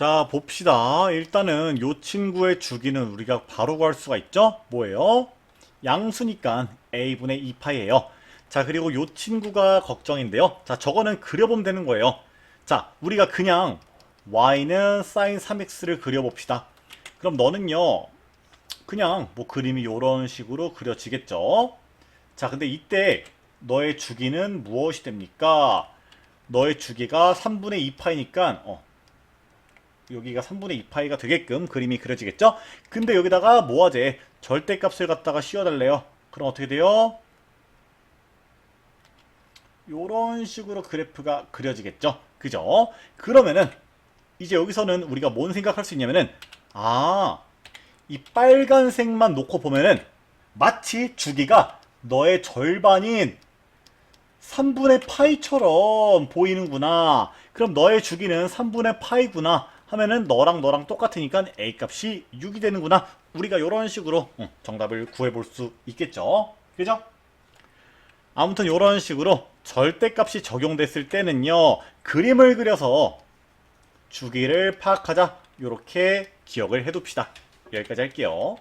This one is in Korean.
자, 봅시다. 일단은 요 친구의 주기는 우리가 바로 구할 수가 있죠? 뭐예요? 양수니까 a분의 2파이예요. 자, 그리고 요 친구가 걱정인데요. 자, 저거는 그려보면 되는 거예요. 자, 우리가 그냥 y는 sin 3x를 그려봅시다. 그럼 너는요, 그냥 뭐 그림이 요런 식으로 그려지겠죠? 자, 근데 이때 너의 주기는 무엇이 됩니까? 너의 주기가 3분의 2파이니까, 어, 여기가 3분의 2파이가 되게끔 그림이 그려지겠죠? 근데 여기다가 모아제 절대값을 갖다가 씌워달래요. 그럼 어떻게 돼요? 요런 식으로 그래프가 그려지겠죠? 그죠? 그러면은 이제 여기서는 우리가 뭔 생각할 수 있냐면은 아, 이 빨간색만 놓고 보면은 마치 주기가 너의 절반인 3분의 파이처럼 보이는구나. 그럼 너의 주기는 3분의 파이구나. 하면은 너랑 너랑 똑같으니까 A 값이 6이 되는구나. 우리가 이런 식으로 응, 정답을 구해볼 수 있겠죠. 그죠? 아무튼 이런 식으로 절대값이 적용됐을 때는요. 그림을 그려서 주기를 파악하자. 이렇게 기억을 해둡시다. 여기까지 할게요.